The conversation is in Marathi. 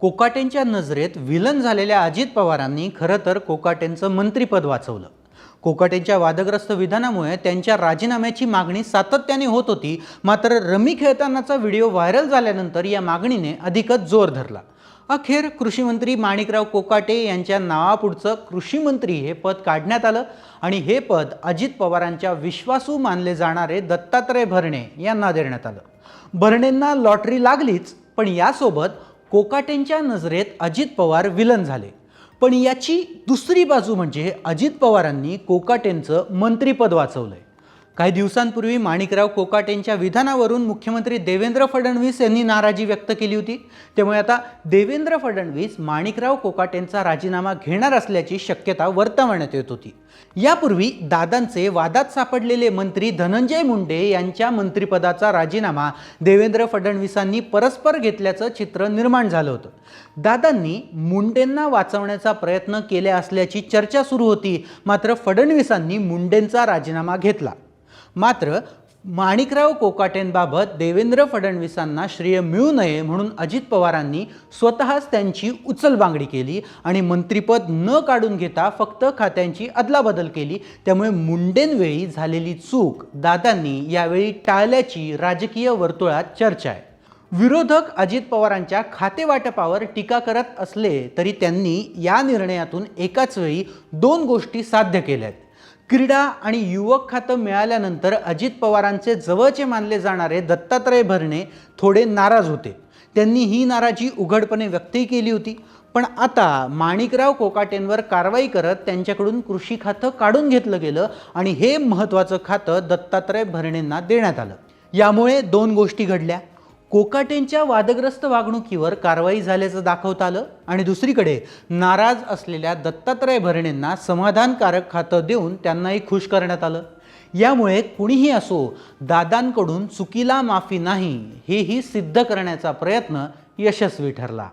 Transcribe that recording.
कोकाटेंच्या नजरेत विलन झालेल्या अजित पवारांनी खरं तर कोकाटेंचं मंत्रिपद वाचवलं. कोकाटेंच्या वादग्रस्त विधानामुळे त्यांच्या राजीनाम्याची मागणी सातत्याने होत होती मात्र रमी खेळतानाचा व्हिडिओ व्हायरल झाल्यानंतर या मागणीने अधिकच जोर धरला. अखेर कृषीमंत्री माणिकराव कोकाटे यांच्या नावापुढचं कृषीमंत्री हे पद काढण्यात आलं आणि हे पद अजित पवारांच्या विश्वासू मानले जाणारे दत्तात्रय भरणे यांना देण्यात आलं. भरणेंना लॉटरी लागलीच पण यासोबत कोकाटेंच्या नजरेत अजित पवार विलन झाले. पण याची दुसरी बाजू म्हणजे अजित पवारांनी कोकाटेंचं मंत्रिपद वाचवलंय. काही दिवसांपूर्वी माणिकराव कोकाटेंच्या विधानावरून मुख्यमंत्री देवेंद्र फडणवीस यांनी नाराजी व्यक्त केली होती. त्यामुळे आता देवेंद्र फडणवीस माणिकराव कोकाटेंचा राजीनामा घेणार असल्याची शक्यता वर्तवण्यात येत होती. यापूर्वी दादांचे वादात सापडलेले मंत्री धनंजय मुंडे यांच्या मंत्रिपदाचा राजीनामा देवेंद्र फडणवीसांनी परस्पर घेतल्याचं चित्र निर्माण झालं होतं. दादांनी मुंडेंना वाचवण्याचा प्रयत्न केला असल्याची चर्चा सुरू होती मात्र फडणवीसांनी मुंडेंचा राजीनामा घेतला. मात्र माणिकराव कोकाटेंबाबत देवेंद्र फडणवीसांना श्रेय मिळू नये म्हणून अजित पवारांनी स्वतःच त्यांची उचलबांगडी केली आणि मंत्रिपद न काढून घेता फक्त खात्यांची अदलाबदल केली. त्यामुळे मुंडेंवेळी झालेली चूक दादांनी यावेळी टाळल्याची राजकीय वर्तुळात चर्चा आहे. विरोधक अजित पवारांच्या खातेवाटपावर टीका करत असले तरी त्यांनी या निर्णयातून एकाच वेळी दोन गोष्टी साध्य केल्या आहेत क्रीडा आणि युवक खातं मिळाल्यानंतर अजित पवारांचे जवळचे मानले जाणारे दत्तात्रय भरणे थोडे नाराज होते. त्यांनी ही नाराजी उघडपणे व्यक्तही केली होती. पण आता माणिकराव कोकाटेंवर कारवाई करत त्यांच्याकडून कृषी खातं काढून घेतलं गेलं आणि हे महत्त्वाचं खातं दत्तात्रय भरणेंना देण्यात आलं. यामुळे दोन गोष्टी घडल्या. कोकाटेंच्या वादग्रस्त वागणुकीवर कारवाई झाल्याचं दाखवता आलं आणि दुसरीकडे नाराज असलेल्या दत्तात्रय भरणेंना समाधानकारक खातं देऊन त्यांनाही खुश करण्यात आलं. यामुळे कुणीही असो दादांकडून चुकीला माफी नाही हेही सिद्ध करण्याचा प्रयत्न यशस्वी ठरला.